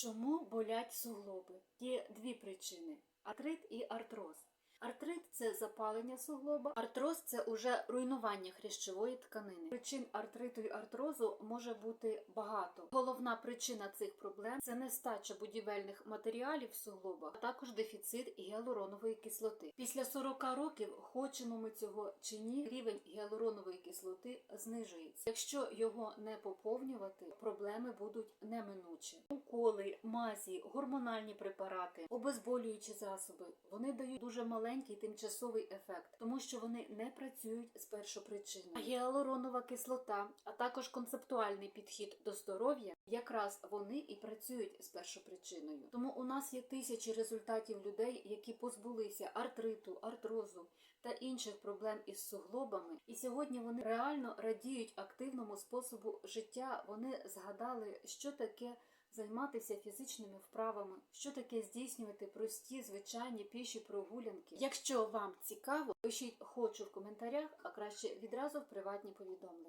Чому болять суглоби? Є дві причини: артрит і артроз. Артрит це запалення суглоба, артроз це уже руйнування хрящової тканини. Причин артриту і артрозу може бути багато. Головна причина цих проблем це нестача будівельних матеріалів в суглобах, а також дефіцит гіалуронової кислоти. Після 40 років, хочемо ми цього чи ні, рівень гіалуронової кислоти знижується. Якщо його не поповнювати, проблеми будуть неминучі. Уколи, мазі, гормональні препарати, обезболюючі засоби вони дають дуже маленький тимчасовий ефект, тому що вони не працюють з першопричини. А Гіалуронова кислота, а також концептуальний підхід до здоров'я, якраз вони і працюють з першопричиною. Тому у нас є тисячі результатів людей, які позбулися артриту, артрозу та інших проблем із суглобами, і сьогодні вони реально радіють активному способу життя. Вони згадали, що таке займатися фізичними вправами, що таке здійснювати прості звичайні піші прогулянки. Якщо вам цікаво, пишіть хочу в коментарях, а краще відразу в приватні повідомлення.